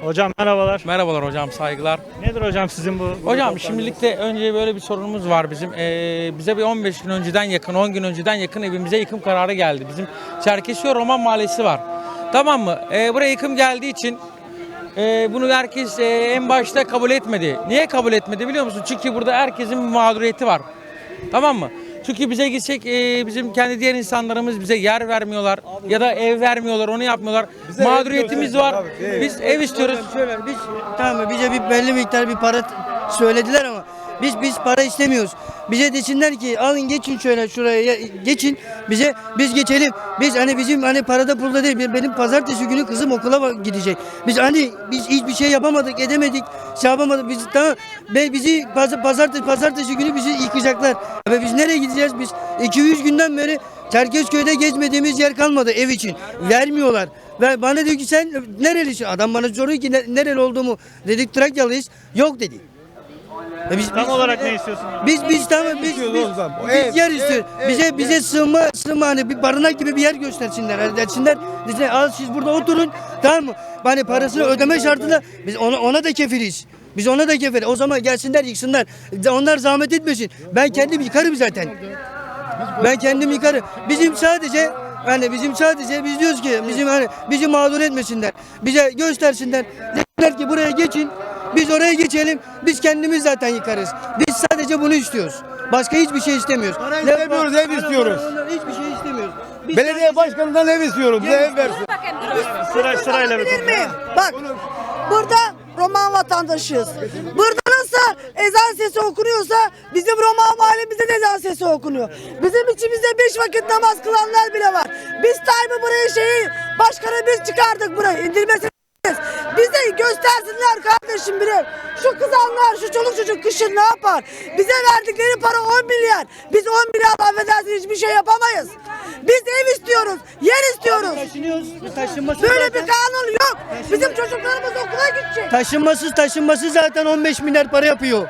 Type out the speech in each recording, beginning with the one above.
Hocam merhabalar. Merhabalar hocam, saygılar. Nedir hocam sizin bu? Hocam şimdilik de önce böyle bir sorunumuz var bizim. Ee, bize bir 15 gün önceden yakın, 10 gün önceden yakın evimize yıkım kararı geldi. Bizim Çerkeşiyor Roman Mahallesi var. Tamam mı? Ee, buraya yıkım geldiği için e, bunu herkes e, en başta kabul etmedi. Niye kabul etmedi biliyor musun? Çünkü burada herkesin mağduriyeti var. Tamam mı? Çünkü bize gitsek e, bizim kendi diğer insanlarımız bize yer vermiyorlar ya da ev vermiyorlar, onu yapmıyorlar. Mağduriyetimiz var. Biz ev istiyoruz. Şöyle biz tamam bize bir belli miktar bir para t- söylediler ama biz biz para istemiyoruz. Bize desinler ki alın geçin şöyle şuraya ya- geçin bize biz geçelim. Biz hani bizim hani parada pulda değil benim pazartesi günü kızım okula gidecek. Biz hani biz hiçbir şey yapamadık edemedik şey yapamadık biz tamam bizi paz- pazartesi pazartesi günü bizi yıkacaklar. Ve biz nereye gideceğiz biz 200 günden beri Çerkezköy'de gezmediğimiz yer kalmadı ev için. Vermiyorlar. Ve bana diyor ki sen nerelisin? Adam bana soruyor ki "Ne- nereli olduğumu. Dedik Trakyalıyız. Yok dedi. E biz, Tam biz- olarak ne istiyorsun? abi? biz biz tamam biz, biz, biz yer istiyoruz. bize bize sığınma sığınma hani bir barınak gibi bir yer göstersinler. Hani desinler, desinler al siz burada oturun tamam mı? Hani parasını ödeme şartıyla biz ona, ona da kefiliz. Biz ona da kefil. O zaman gelsinler yıksınlar. Onlar zahmet etmesin. Ben kendim yıkarım zaten. Ben kendim yıkarım. Bizim sadece hani bizim sadece biz diyoruz ki bizim hani bizi mağdur etmesinler. Bize göstersinler. Desinler ki buraya geçin. Biz oraya geçelim. Biz kendimiz zaten yıkarız. Biz sadece bunu istiyoruz. Başka hiçbir şey istemiyoruz. Para Ne- istemiyoruz, ev istiyoruz. Hiçbir şey istemiyoruz. Biz Belediye başkanından ev istiyorum. Bize ev versin. Sıra sırayla bir Bilir miyim? Bak burada Roman vatandaşıyız. Burada nasıl ezan sesi okunuyorsa bizim Roman mahallemizde de ezan sesi okunuyor. Bizim içimizde beş vakit namaz kılanlar bile var. Biz Tayyip'i buraya şeyi başkanı biz çıkardık burayı indirmesi bize göstersinler kardeşim birer. Şu kızanlar, şu çoluk çocuk kışın ne yapar? Bize verdikleri para 10 milyar. Biz 10 milyar affedersin hiçbir şey yapamayız. Biz ev istiyoruz, yer istiyoruz. Taşınıyoruz. Taşınması Böyle zaten- bir kanun yok. Bizim çocuklarımız okula gidecek. Taşınması taşınması zaten 15 milyar para yapıyor.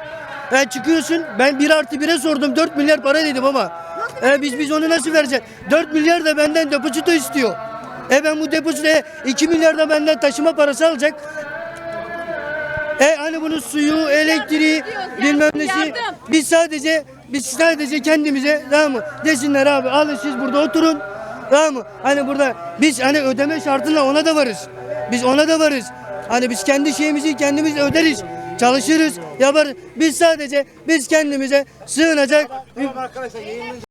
Yani çıkıyorsun ben 1 artı 1'e sordum 4 milyar para dedim ama. E biz biz onu nasıl vereceğiz? 4 milyar da benden depozito istiyor. E ben bu depozitoya 2 milyar da benden taşıma parası alacak. E hani bunun suyu, elektriği, bilmem nesi. Biz sadece biz sadece kendimize tamam mı? Desinler abi alın siz burada oturun. Tamam mı? Hani burada biz hani ödeme şartıyla ona da varız. Biz ona da varız. Hani biz kendi şeyimizi kendimiz öderiz. Çalışırız, yaparız. Biz sadece biz kendimize sığınacak